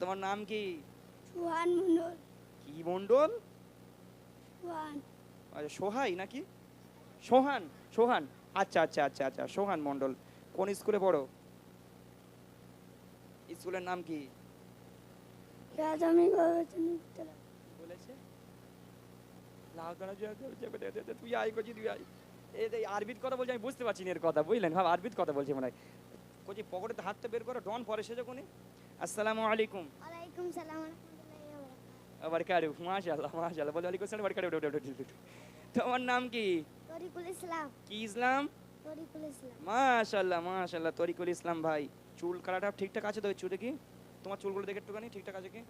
তোমার নাম কি? সুহান মন্ডল কি মন্ডল সুহান। আচ্ছা সোহাই নাকি? সোহান সোহান। আচ্ছা আচ্ছা আচ্ছা আচ্ছা সোহান মন্ডল কোন স্কুলে পড়ো? স্কুলের নাম কি? প্রাথমিক বলেছে? তুই আই করছি তুই আই এই আরবিত কথা বলছি আমি বুঝতে পারছি না এর কথা বুঝলেন? ভাব আরবিত কথা বলছি মনে হয়। কচি পকেটে হাতটা বের করো ডন পরে সেজো কোনি আসসালামু আলাইকুম ওয়ালাইকুম সালাম মাশাআল্লাহ মাশাআল্লাহ বলে আলাইকুম সালাম বারকারু তোমার নাম কি তরিকুল ইসলাম কি ইসলাম তরিকুল ইসলাম মাশাআল্লাহ মাশাআল্লাহ তরিকুল ইসলাম ভাই চুল ঠিকঠাক আছে তো চুলে কি তোমার চুলগুলো দেখে একটুখানি ঠিকঠাক আছে কি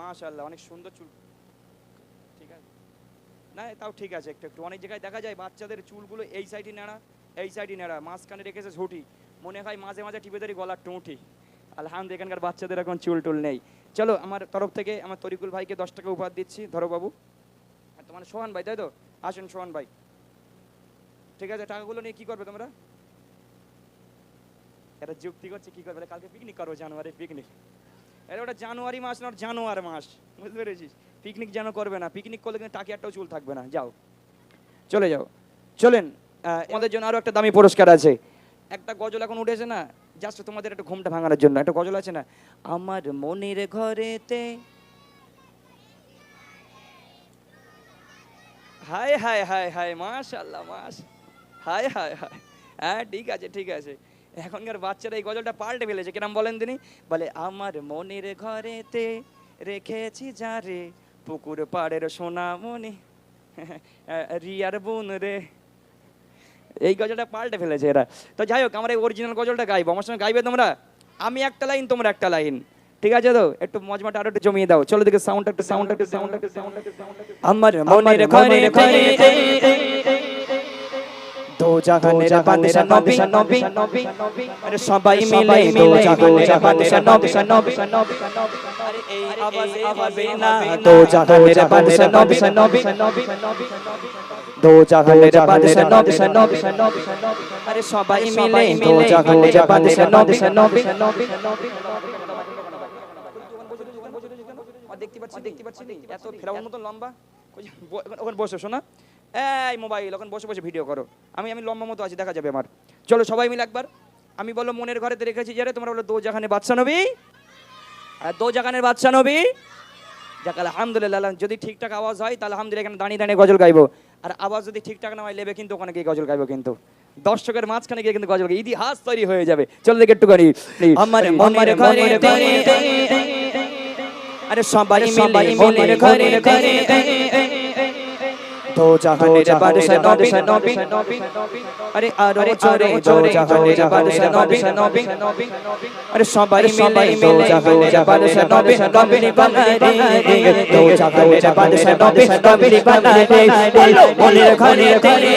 মাশাআল্লাহ অনেক সুন্দর চুল ঠিক আছে না তাও ঠিক আছে একটু একটু অনেক জায়গায় দেখা যায় বাচ্চাদের চুলগুলো এই সাইডে নেড়া এই সাইডে নেড়া মাঝখানে রেখেছে ঝুটি মনে হয় মাঝে মাঝে টিপে ধরি গলার টুঁটি আলহামদুলিল্লাহ, এখানকার বাচ্চাদের এখন চুল টুল নেই। চলো, আমার তরফ থেকে আমার তরিকুল ভাইকে দশ টাকা উপহার দিচ্ছি, ধরো বাবু। আর তোমার সোহান ভাই, তাই তো? আসুন, সোহান ভাই। ঠিক আছে, টাকাগুলো নিয়ে কি করবে তোমরা? এটা যুক্তি করছে, কি করবে? কালকে পিকনিক করব জানুয়ারি পিকনিক এটা ওটা জানুয়ারি মাস না জানুয়ার মাস। বুঝতে পেরেছিস? পিকনিক যেন করবে না। পিকনিক করলে কিন্তু টাকি একটাও চুল থাকবে না। যাও। চলে যাও। চলেন আমাদের জন্য আরও একটা দামি পুরস্কার আছে। একটা গজল এখন উঠেছে না? জাস্ট তোমাদের একটু ঘুমটা ভাঙানোর জন্য। একটা গজল আছে না? আমার মনের ঘরেতে হায় হায় হায় হায়, মাশাল্লাহ মাস হায় হায় হায়। হ্যাঁ ঠিক আছে ঠিক আছে। এখনকার বাচ্চারা এই গজলটা পাল্টে ফেলেছে। কিরাম বলেন তিনি? বলে, আমার মনের ঘরেতে রেখেছি যারে পুকুর পাড়ের সোনামণি। রিয়ার বোন রে। এই গজলটা পাল্টে ফেলেছে এরা। তো যাই হোক আমরা এই অরিজিনাল গজলটা গাইবো। আমার সঙ্গে গাইবে তোমরা? আমি একটা লাইন তোমরা একটা লাইন। ঠিক আছে তো? একটু মজমাটা আরও একটু জমিয়ে দাও। চলো দেখে সাউন্ড একটু সাউন্ড একটু সাউন্ড একটু সাউন্ড আমার মনের ঘরে ঘরে দো জাহানের বাদশা নবী নবী আরে সবাই মিলে দো জাহানের বাদশা নবী নবী আরে এই আওয়াজে হবে না দো জাহানের বাদশা নবী নবী দো জাহানের বাদশা নবী নবী আরে সবাই মিলে দো জাহানের বাদশা নবী নবী দেখতে পাচ্ছি দেখতে পাচ্ছি এত ফেরাউন মতো লম্বা কই যে, ব- ওখানে- ওখানে শোনা এই মোবাইল ওখানে বসে বসে ভিডিও করো আমি আমি লম্বা মতো আছি দেখা যাবে আমার চলো সবাই মিলে একবার আমি বলো মনের ঘরেতে রেখেছি যারে তোমরা বলো দো জাহানে বাদশা নবী আর দো জাহানের বাদশা নবী যাক আলহামদুলিল্লাহ আলহাম- যদি ঠিকঠাক আওয়াজ হয় তাহলে আলহামদুলিল্লাহ এখানে দাঁড়িয়ে দাঁড়িয়ে গজল গাইবো আর আওয়াজ যদি ঠিকঠাক না হয় লেবে কিন্তু ওখানে গিয়ে গজল গাইবো কিন্তু দর্শকের মাঝখানে গিয়ে কিন্তু গজল ইতিহাস তৈরি হয়ে যাবে চল দেখে একটুখানি আমার মনের ঘরেতে আরে সবাই মনের ঘরে ঘরে তো জাহানের বাদশা নবী নবী আরে আরও জোরে জোরে জাহানের বাদশা নবী নবী আরে সবাই মিলে জাহানের বাদশা নবী নবী বানায় রে তো জাহানের বাদশা নবী নবী বানায় রে বলো মনের ঘরে ঘরে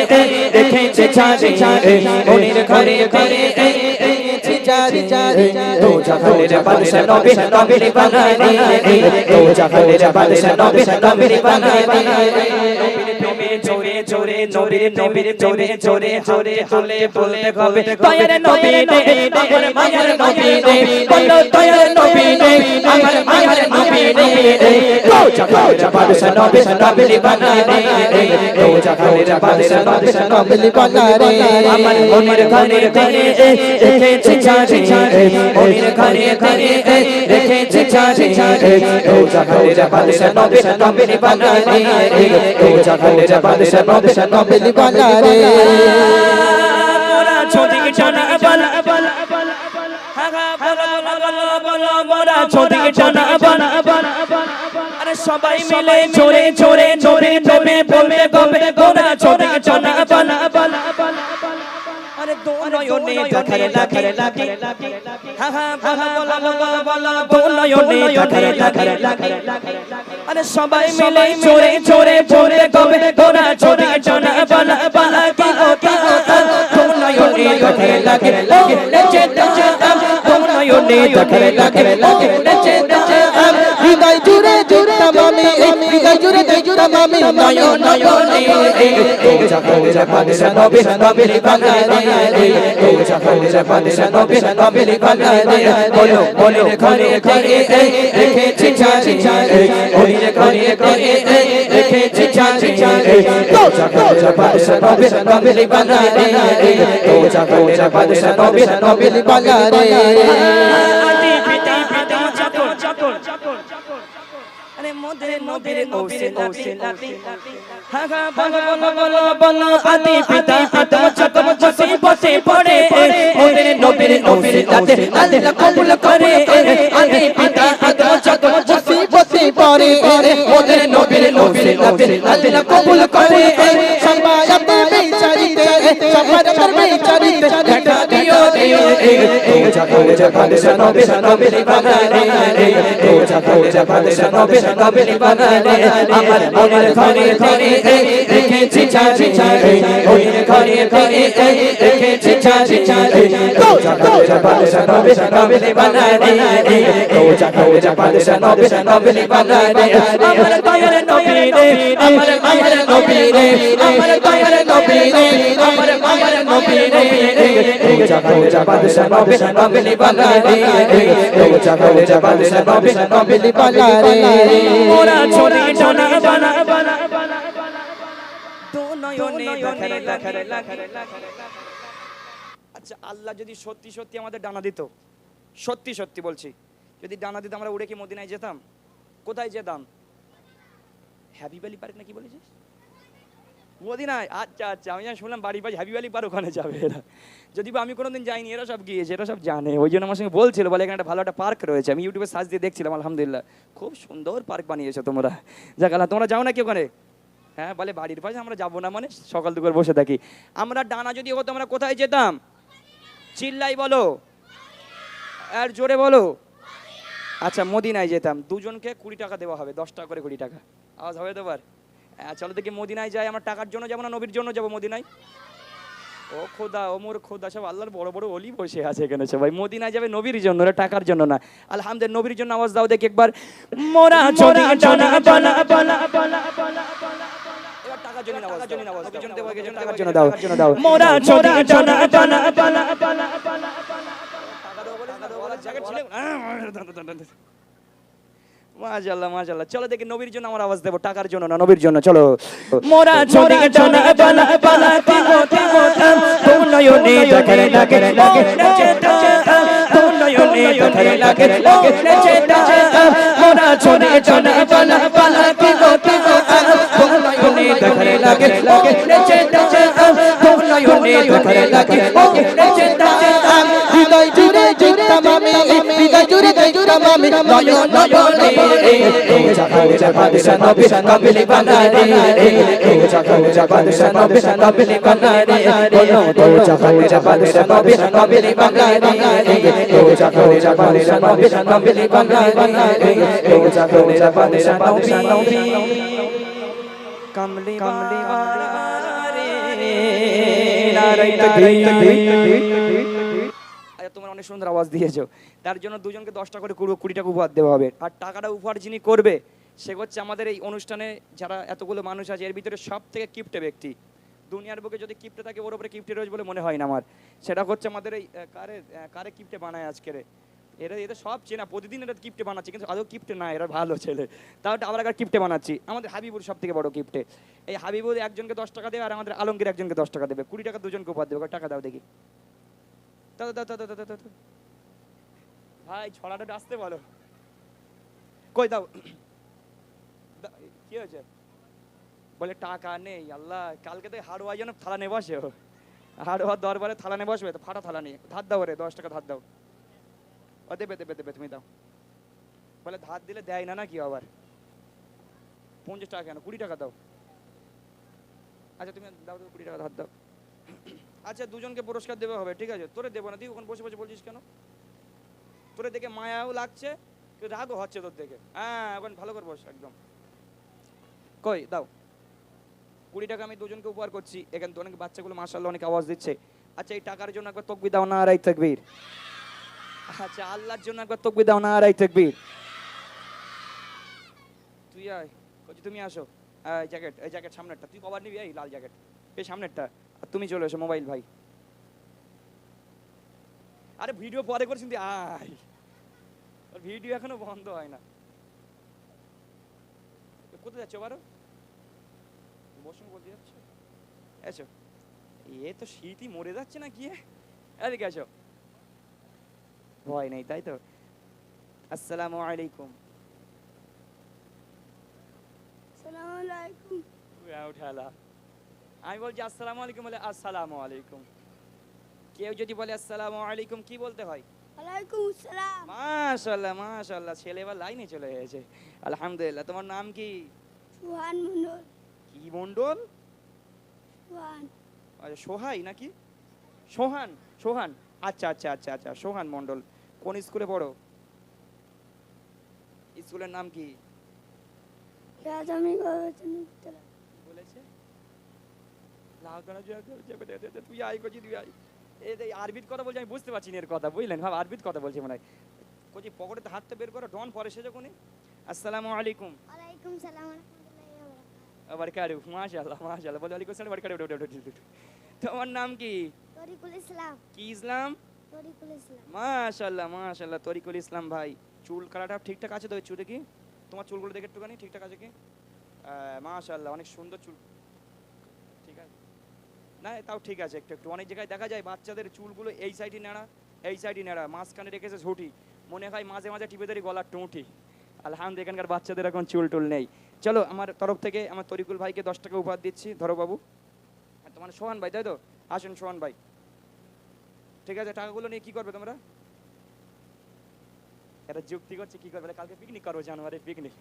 দেখেছে চাঁদে চাঁদে মনের ঘরে ঘরে দেখেছে চাঁদে চাঁদে তো জাহানের বাদশা নবী নবী বানায় রে তো জাহানের বাদশা নবী জোরে জোরে নবীর চোরে জোরে জোরে জোরে হলে বলতে হবে দয়ার নবী নে আমার মায়ার নবী নে বলো দয়ার নবী নে আমার মায়ার নবী নে আমার মনের ঘরে ঘরে রেখেছে চাঁদে চাঁদে মনের ঘরে ঘরে রেখেছে চাঁদে চাঁদে তো জাহানের বাদশা নবী নবী বানায় রে তো জাহানের বাদশা নবী নবী বানায় রে মোরা ছোটি টানা বল বল হাগা বল বল বল মোরা ছোটি টানা বল বল আরে সবাই মিলে জোরে জোরে জোরে প্রেমে বলবে গবে মোরা ছোটি টানা বল বল আরে দো নয়নে দেখারে লাগে লাগে হা হা বল বল বল দো নয়নে দেখারে লাগে লাগে আরে সবাই মিলে জোরে জোরে জোরে গবে গোরা ছোটি টানা বল বল কি ও কি ও দো নয়নে দেখারে লাগে লাগে নেচে নেচে দো নয়নে দেখারে লাগে লাগে নেচে নেচে হৃদয় হৃদয় জুড়ে দেখতাম আমি নয়ন নয়নে। রোজা রোজা বাদশা নবী নবীর বাগানে রোজা রোজা বাদশা নবী নবীর বাগানে বলো বলো ঘরে ঘরে রেখেছি ছাড়ি ছাড়ি ঘরে ঘরে ঘরে রেখেছি ছাড়ি ছাড়ি রোজা রোজা বাদশা নবী নবীর বাগানে রোজা রোজা বাদশা নবী নবীর বাগানে আদি আরে মোদের নবীর নবীর লাতি হা হা বলো বলো বলো বলো আদি পিতা পিতা চাকর বসে বসে পড়ে মোদের নবীর নবীর লাতি আল্লাহ কবুল করে আদি পিতা পিতা চাকর বসে বসে পড়ে ওদের নবীর নবীর নবীর আল্লাহ কবুল করে সবাই দিও রোজা রোজা বাদশা নবী নবীর বাগানে রোজা রোজা বাদশা নবী নবীর বাগানে আমার মনের ঘরে ঘরে রেখেছি ছাড়ি ছাড়ি মনের ঘরে ঘরে রেখেছি ছাড়ি ছাড়ি রোজা রোজা বাদশা নবী নবীর বাগানে রোজা রোজা বাদশা নবী নবীর বাগানে আমার দয়ার নবী রে আমার মায়ের নবী রে আমার দয়ার নবী রে রে বাদশা ডানা বানা বানা নয়নে দেখারে দেখারে দেখারে আচ্ছা আল্লাহ যদি সত্যি সত্যি আমাদের ডানা দিত সত্যি সত্যি বলছি যদি ডানা দিত আমরা উড়ে কি মদিনায় যেতাম? কোথায় যেতাম? হ্যাপি ভ্যালি পার্ক নাকি বলেছিস? মদিনায় আচ্ছা আচ্ছা আমি শুনলাম বাড়ি পাশ হ্যাপি ভ্যালি পার্ক ওখানে যাবে এরা যদি বা আমি কোনোদিন যাইনি এরা সব গিয়েছে এরা সব জানে ওই জন্য আমার সঙ্গে বলছিল বলে এখানে একটা ভালো একটা পার্ক রয়েছে আমি ইউটিউবে সার্চ দিয়ে দেখছিলাম আলহামদুলিল্লাহ খুব সুন্দর পার্ক বানিয়েছো তোমরা যাক তোমরা যাও না নাকি ওখানে হ্যাঁ বলে বাড়ির পাশে আমরা যাব না মানে সকাল দুপুর বসে থাকি আমরা ডানা যদি হতো আমরা কোথায় যেতাম চিল্লাই বলো আর জোরে বলো আচ্ছা মদিনায় যেতাম দুজনকে কুড়ি টাকা দেওয়া হবে দশ টাকা করে কুড়ি টাকা আওয়াজ হবে তো বার হ্যাঁ চলো দেখি মদিনায় যাই আমরা টাকার জন্য যাব না নবীর জন্য যাব মদিনায় ও খোদা ও মোর খোদা সব আল্লাহর বড় বড় অলি বসে আছে এখানে সবাই মদিনায় যাবে নবীর জন্য টাকার জন্য না আলহামদুলিল্লাহ নবীর জন্য আওয়াজ দাও দেখি একবার মোরা ছোড়ে ডানা বানা বানা বানা এবার টাকার জন্য আওয়াজ জন্য আওয়াজ জন্য দেওয়া গেছে টাকার জন্য দাও জন্য দাও মোরা ছোড়ে ডানা বানা বানা মাশাআল্লাহ মাশাআল্লাহ চলো দেখি নবীর জন্য আমার আওয়াজ দেবো টাকার জন্য না নবীর জন্য চলো মোরা ছোড়ে ডানা বানা বানা তিগো তিগো তো নয়নে দেখে দেখারে দেখারে তো নয়নে দেখে দেখারে দেখারে মোরা ছোড়ে ডানা বানা বানা তিগো তিগো তো নয়নে দেখে দেখারে দেখারে তো নয়নে দেখারে দেখারে হৃদয় জুড়ে দেখতাম আমি আমি নয়ন নয়নে রোজা রোজা বাদশা নবী নবীর বাগানে রোজা রোজা বাদশা নবী নবীর বাগানে বলো রোজা রোজা বাদশা নবী নবীর বাগানে রোজা রোজা বাদশা নবী নবীর বাগানে রোজা রোজা বাদশা নবী কামলি কামলি নারাই তাকবীর আচ্ছা তোমরা অনেক সুন্দর আওয়াজ দিয়েছ। তার জন্য দুজনকে দশটা করে কুড়ি কুড়ি টাকা উপহার দেওয়া হবে। আর টাকাটা উপহার যিনি করবে, সে হচ্ছে আমাদের এই অনুষ্ঠানে যারা এতগুলো মানুষ আছে, এর ভিতরে সব থেকে কিপ্টে ব্যক্তি। দুনিয়ার বুকে যদি কিপ্টে থাকে, ওর উপরে কিপ্টে রয়েছে বলে মনে হয় না আমার। সেটা হচ্ছে আমাদের এই কারে কারে কিপ্টে বানায় আজকের এরা এদের সব চেনা, প্রতিদিন এরা কিপ্টে বানাচ্ছে, কিন্তু আদৌ কিপ্টে না, এরা ভালো ছেলে। তাও আবার একবার কিপ্টে বানাচ্ছি। আমাদের হাবিবুর সব থেকে বড় কিপ্টে। এই হাবিবুর একজনকে দশ টাকা দেবে আর আমাদের আলমগীর একজনকে দশ টাকা দেবে। কুড়ি টাকা দুজনকে উপহার দেবে। টাকা দাও দেখি। দাও দাও দাও দাও দাও। ভাই ছড়াটা আসতে বলো। কই দাও। কি হয়েছে? বলে টাকা নেই আল্লাহ। কালকে তো হাড়ুয়া যেন থালা নিয়ে বসে হাড়ুয়ার দরবারে থালা নিয়ে বসবে তো ফাটা থালা নিয়ে। ধার দাও রে দশ টাকা ধার দাও। ও দেবে দেবে দেবে তুমি দাও। বলে ধার দিলে দেয় না নাকি আবার? পঞ্চাশ টাকা কেন? কুড়ি টাকা দাও। আচ্ছা তুমি দাও দাও কুড়ি টাকা ধার দাও। আচ্ছা দুজনকে পুরস্কার দেওয়া হবে, ঠিক আছে? তোরে দেবো না, তুই ওখানে বসে বসে বলছিস কেন? তোরে দেখে মায়াও লাগছে রাগও হচ্ছে তোর দেখে। হ্যাঁ এখন ভালো করে বস, একদম। কই, দাও। কুড়ি টাকা আমি দুজনকে উপহার করছি, এখানে তো অনেক বাচ্চাগুলো মার্শাল্লাহ অনেক আওয়াজ দিচ্ছে। আচ্ছা এই টাকার জন্য একবার তকবি দাও না, আর এই আচ্ছা আল্লাহর জন্য একবার তকবি দাও না, আর এই তুই আয় তুমি আসো। জ্যাকেট, এই জ্যাকেট সামনেরটা, তুই কভার নিবি? এই লাল জ্যাকেট। এই সামনেরটা। আর তুমি চলে এসো মোবাইল ভাই। আরে ভিডিও পরে করছিস তুই আয়। ভিডিও এখনও বন্ধ হয় না। কোথায় যাচ্ছ বারো? বসুন বলতে যাচ্ছ? এসো। এ তো শীতই মরে যাচ্ছে না কি? এদিকে এসো। ভয় নেই তাই তো? আসসালামু আলাইকুম। সালাম আলাইকুম। উঠালা। আমি বলছি আসসালামু আলাইকুম বলে আসসালামু আলাইকুম। কেউ যদি বলে আসসালামু আলাইকুম কি বলতে হয়? ওয়ালাইকুম সালাম মাশাল্লাহ মাশাল্লাহ ছেলে এবার লাইনে চলে গেছে। আলহামদুলিল্লাহ তোমার নাম কি? সুহান মন্ডল কি মন্ডল সুহান। আচ্ছা সোহাই নাকি? সোহান সোহান। আচ্ছা আচ্ছা আচ্ছা আচ্ছা সোহান মন্ডল কোন স্কুলে পড়ো? স্কুলের নাম কি? রাজামি গবেষণা বলেছে লাউ দানা জয়া করে যাবে দে, দে, দে, তুই আই তুই আই এই যে কথা বলছি আমি বুঝতে পারছি এর কথা বুঝলেন? কথা বলছি মনে হয়। কচি পকেটে হাতটা বের করো ডন পরে আসসালামু আলাইকুম। ওয়ালাইকুম সালাম রহমতুল্লাহি ওয়া বারাকাতুহু আবার কারু মাশাআল্লাহ মাশাআল্লাহ বলে আলাইকুম সালাম বারকারু তোমার নাম কি? তরিকুল ইসলাম। কি ইসলাম? তরিকুল ইসলাম। মাশাআল্লাহ মাশাআল্লাহ তরিকুল ইসলাম ভাই। চুল কাটাটা ঠিকঠাক আছে তো চুল দেখি তোমার চুলগুলো দেখে একটুখানি ঠিকঠাক আছে কি? মাশাআল্লাহ অনেক সুন্দর চুল। না, তাও ঠিক আছে, একটু একটু। অনেক জায়গায় দেখা যায় বাচ্চাদের চুলগুলো এই সাইডে নেড়া এই সাইডে নেড়া মাঝখানে রেখেছে ঝুটি। মনে হয় মাঝে মাঝে টিপে ধরি গলার টুঁটি। আলহামদুলিল্লাহ, এখানকার বাচ্চাদের এখন চুল টুল নেই। চলো, আমার তরফ থেকে আমার তরিকুল ভাইকে দশ টাকা উপহার দিচ্ছি, ধরো বাবু। তোমার সোহান ভাই, তাই তো? আসুন, সোহান ভাই। ঠিক আছে, টাকাগুলো নিয়ে কি করবে তোমরা? এটা যুক্তি করছে, কি করবে? কালকে পিকনিক করব জানুয়ারি পিকনিক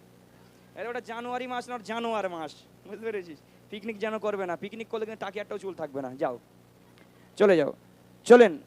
এটা ওটা জানুয়ারি মাস না জানুয়ার মাস। বুঝতে পেরেছিস? পিকনিক যেন করবে না, পিকনিক করলে কিন্তু টাকিয়ারটাও চুল থাকবে না। যাও। চলে যাও। চলেন।